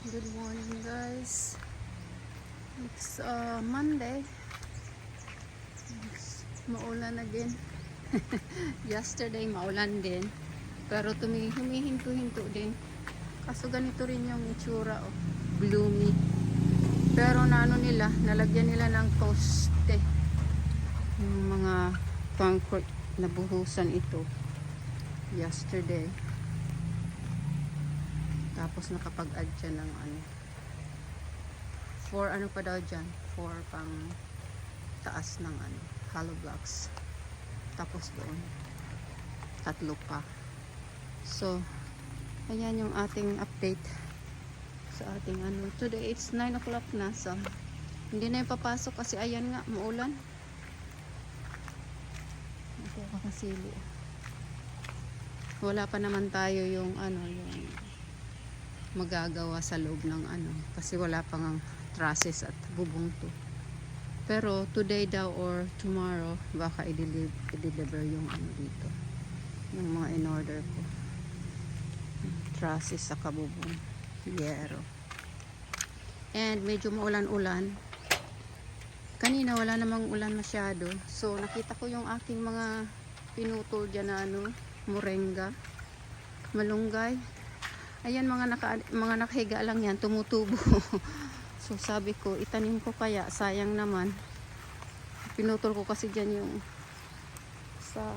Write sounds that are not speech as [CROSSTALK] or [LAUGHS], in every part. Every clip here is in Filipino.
Good morning guys. It's uh, Monday. It's maulan again. [LAUGHS] Yesterday maulan din. Pero humihinto-hinto din. Kaso ganito rin yung itsura oh. Gloomy. Pero naano nila, nalagyan nila ng poste. Yung mga concrete na buhusan ito. Yesterday. Tapos nakapag-add siya ng ano. For ano pa daw dyan? For pang taas ng ano, hollow blocks. Tapos doon. Tatlo pa. So, ayan yung ating update sa ating ano. Today it's 9 o'clock na. So, hindi na yung papasok kasi ayan nga, maulan. Ito kakasili. Wala pa naman tayo yung ano, yung magagawa sa loob ng ano kasi wala pang ang trusses at bubong to pero today daw or tomorrow baka i-deliver, i-deliver yung ano dito. Yung mga in order ko. Trusses sa kabubong yero and medyo maulan-ulan. Kanina wala namang ulan masyado. So nakita ko yung aking mga pinutol dyan na ano morenga malunggay Ayan mga naka, mga nakahiga lang yan, tumutubo. [LAUGHS] so sabi ko, itanim ko kaya, sayang naman. Pinutol ko kasi dyan yung sa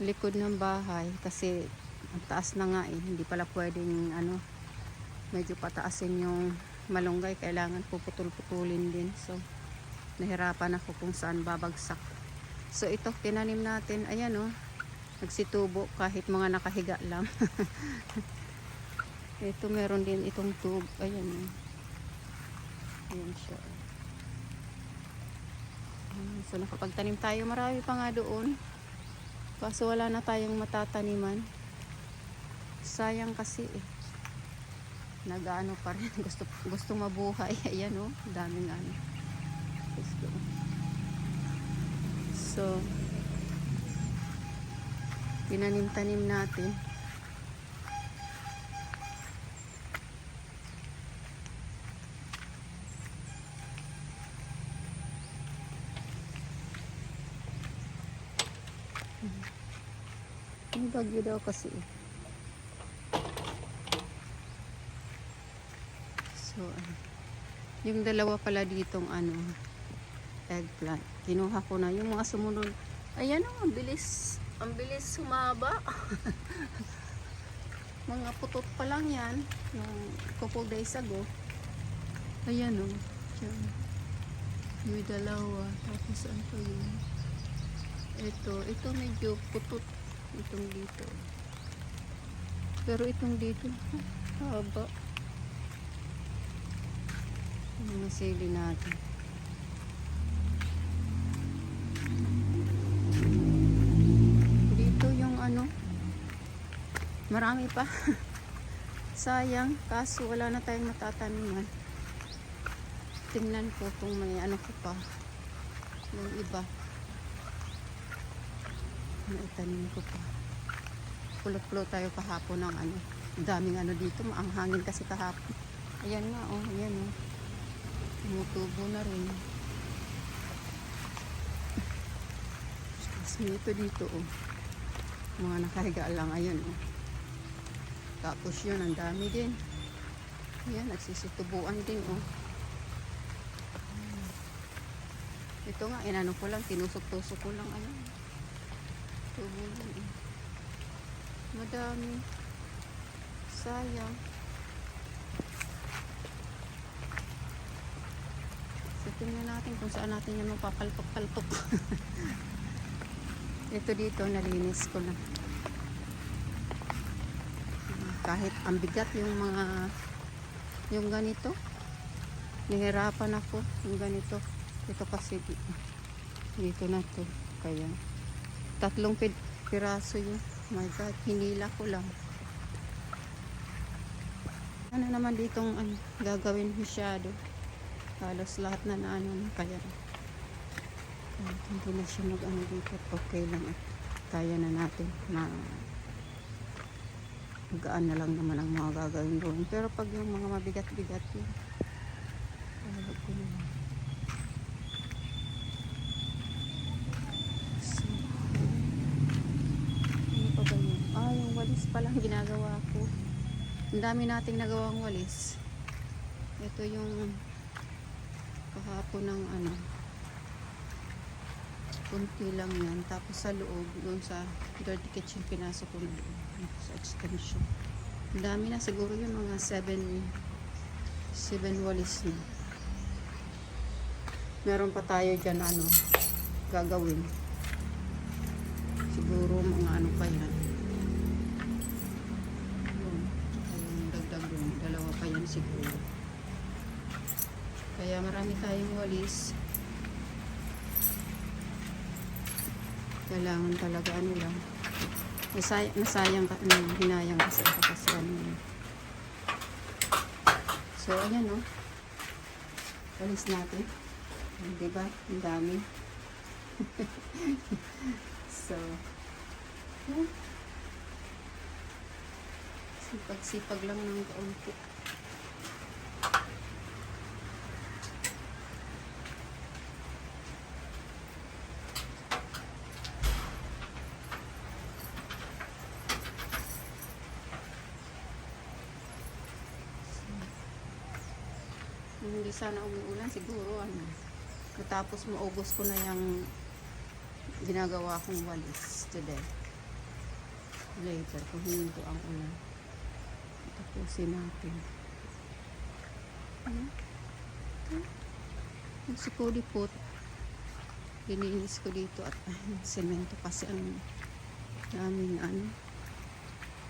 likod ng bahay kasi ang taas na nga eh, hindi pala pwedeng ano, medyo pataasin yung malunggay, kailangan puputol-putulin din. So, nahirapan ako kung saan babagsak. So, ito, tinanim natin, ayan oh, nagsitubo kahit mga nakahiga lang. [LAUGHS] Ito meron din itong tube. Ayan oh. ayan siya. So nakapagtanim tayo. Marami pa nga doon. Kaso wala na tayong matataniman. Sayang kasi eh. Nagaano pa rin. [LAUGHS] Gusto, gusto mabuhay. [LAUGHS] Ayan oh. Daming ano. Gusto so tinanim-tanim natin. Yung bagyo daw kasi. So, ano, yung dalawa pala ditong ano, eggplant. Kinuha ko na yung mga sumunod. Ayan o, ang bilis. Ang bilis sumaba. [LAUGHS] mga putot pa lang yan. Yung couple days ago. Ayan o. Diyan. Yung dalawa. Tapos ano pa yun? Ito. Ito medyo putot. Itong dito. Pero itong dito. Haba. Mga sili natin. Marami pa. [LAUGHS] Sayang kaso wala na tayong matataniman. Tingnan ko kung may ano ko pa. Yung iba. Naitanim ko pa. Pulot-pulot tayo kahapon ng ano. Daming ano dito. Ang hangin kasi kahapon. Ayan nga oh. Ayan oh. Tumutubo na rin. Tapos ito dito oh. Mga nakahiga lang. Ayan oh. Tapos yun ang dami din. Ayan nagsisitubuan din oh. Ito nga inano ko lang tinusok-tusok ko lang ayan. Tubo yun eh. Madami. Sayang. So tingnan natin kung saan natin yan mapapalpok-palpok. [LAUGHS] Ito dito, nalinis ko na. Kahit ang bigat yung mga yung ganito. Nahirapan ako yung ganito. Ito kasi dito, dito na to. Kaya tatlong piraso yun. My God, hinila ko lang. Ano naman ditong ano, gagawin masyado. Halos lahat na na ano, kaya kahit hindi na siya mag ano dito, okay lang at kaya na natin na gaan na lang naman ang mga gagawin doon. Pero pag yung mga mabigat-bigat yun, lalagag ko na lang. So, ano pa ba yun? Ah, yung walis pa lang ginagawa ko. Ang dami nating nagawang walis. Ito yung kahapon ng ano, kunti lang yan. Tapos sa loob, doon sa dirty kitchen, pinasok ko na doon. Sa extension. Dami na. Siguro yun mga 7 7 walis na. Meron pa tayo dyan ano, gagawin. Siguro mga ano pa yan. Yun. Ayun, dagdag doon. Dalawa pa yan siguro. Kaya marami tayong walis. kailangan talaga ano lang nasay nasayang ka ano, hinayang kasi ako kasi so ayan no walis natin. Di ba? Ang dami. [LAUGHS] So yun. sipag sipag lang ng kaunti hindi sana umuulan, siguro ano. Katapos maubos ko na yung ginagawa kong walis today. Later, kung hindi ang ulan. Tapusin natin. Ano? Ano? Yung sikulipot. Lininis ko dito at yung semento kasi ang daming ano.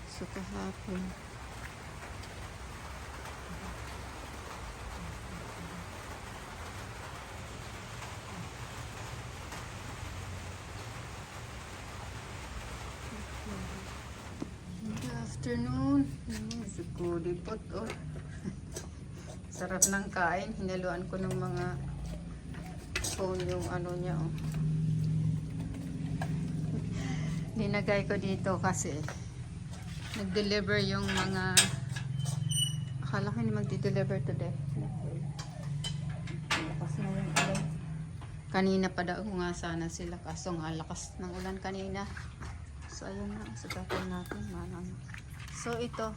So kahapon. Good afternoon. Sikulipot, oh. [LAUGHS] Sarap ng kain. Hinaluan ko ng mga phone yung ano niya, oh. [LAUGHS] Dinagay ko dito kasi nag-deliver yung mga akala ko hindi magdi-deliver today. Lakas na yung. Kanina pa daw nga sana sila kaso nga lakas ng ulan kanina. So, ayun na. Sugatan natin. Ano. So, ito.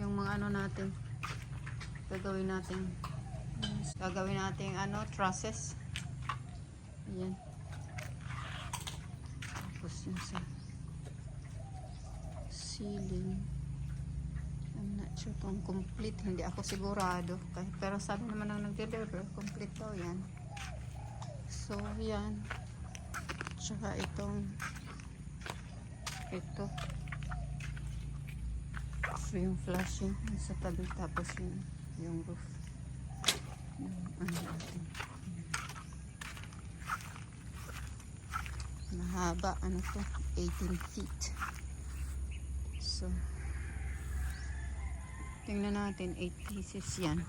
Yung mga ano natin. Gagawin natin. Gagawin natin ano, trusses. Ayan. Tapos yung sa ceiling. I'm not sure kung complete. Hindi ako sigurado. Kahit, pero sabi naman ang nag-deliver, complete daw yan. So, yan. Tsaka itong ito so yung flashing sa tabi tapos yung yung roof. Yung ano mahaba ano to? 18 feet. So tingnan natin 8 pieces yan.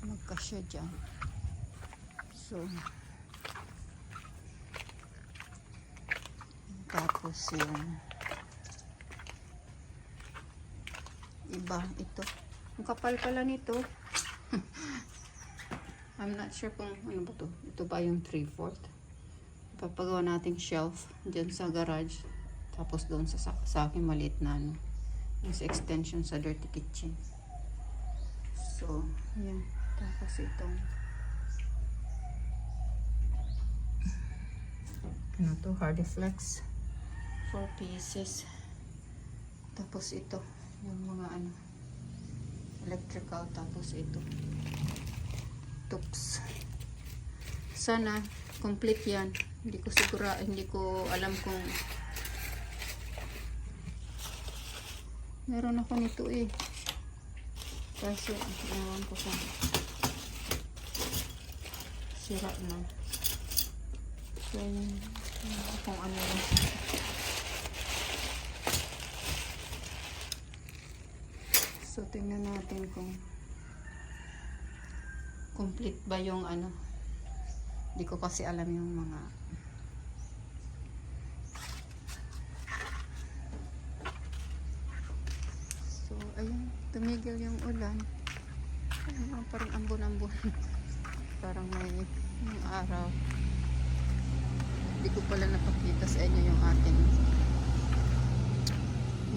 Magkasya dyan. So Tapos yung iba ito. Ang kapal pala nito. [LAUGHS] I'm not sure kung ano ba to. Ito ba yung 3/4? Papagawa nating shelf dyan sa garage. Tapos doon sa, sa, akin maliit na ano. Yung extension sa dirty kitchen. So, yan. Tapos itong ano to, hardy flex. 4 pieces. Tapos ito, yung mga ano, electrical. Tapos ito, tools. Sana, complete yan. Hindi ko sigura, hindi ko alam kung meron ako nito eh. Kaso, ewan ko kung sira na. So, yun. Kung ano lang. So, tingnan natin kung complete ba yung ano. Hindi ko kasi alam yung mga So, ayun, tumigil yung ulan. Ayun, parang ambon-ambon. [LAUGHS] parang may yung araw. Hindi ko pala napakita sa inyo yung ating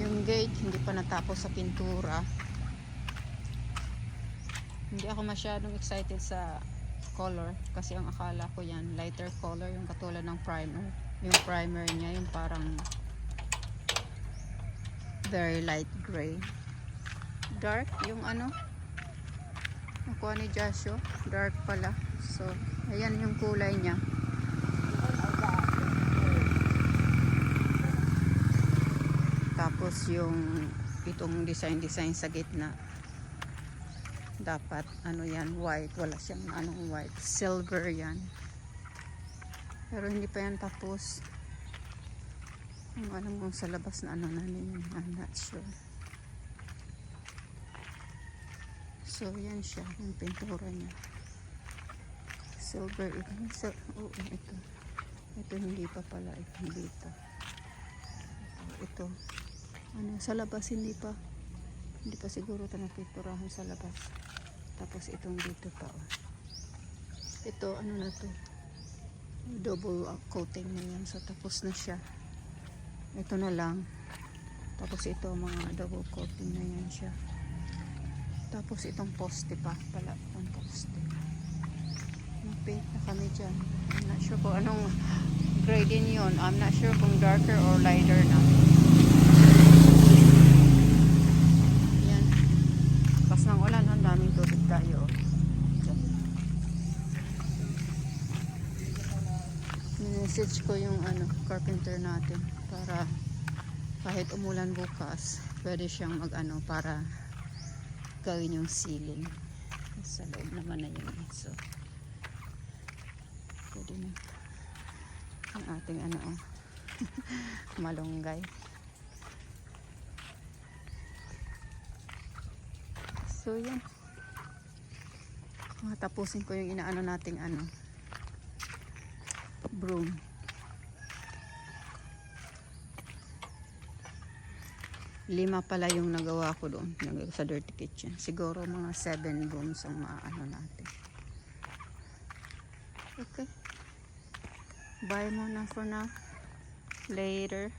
yung gate, hindi pa natapos sa pintura. Hindi ako masyadong excited sa color kasi ang akala ko yan lighter color yung katulad ng primer. Yung primer niya yung parang very light gray. Dark yung ano? Nakuha ni Joshua dark pala. So ayan yung kulay niya. Tapos yung itong design design sa gitna dapat ano yan white. Wala siyang anong white. Silver yan. Pero hindi pa yan tapos. Ang alam kong sa labas na ano namin yun I'm not sure. So yan siya yung pintura niya. Silver ito so, oh, ito. Ito hindi pa pala ito dito ito, ito. Ano sa labas hindi pa hindi pa siguro ito napinturahan sa labas. Tapos itong dito pa oh. ito ano na to? Double uh, coating na yan. So tapos na siya. Ito na lang. Tapos ito mga double coating na yan siya. Tapos itong poste pa pala. Itong poste. Paint na kami dyan. I'm not sure kung anong grade din yun. I'm not sure kung darker or lighter na yan pas ng ulan ang daming tubig tayo message ko yung ano carpenter natin para kahit umulan bukas pwede siyang mag ano para gawin yung ceiling. Sa loob naman na yun. So pwede na. Ang ating ano oh [LAUGHS] malunggay. So yan matapusin ko yung inaano nating ano broom. Lima pala yung nagawa ko doon sa dirty kitchen. Siguro mga seven brooms ang maano natin. Okay. Bye muna for now. Later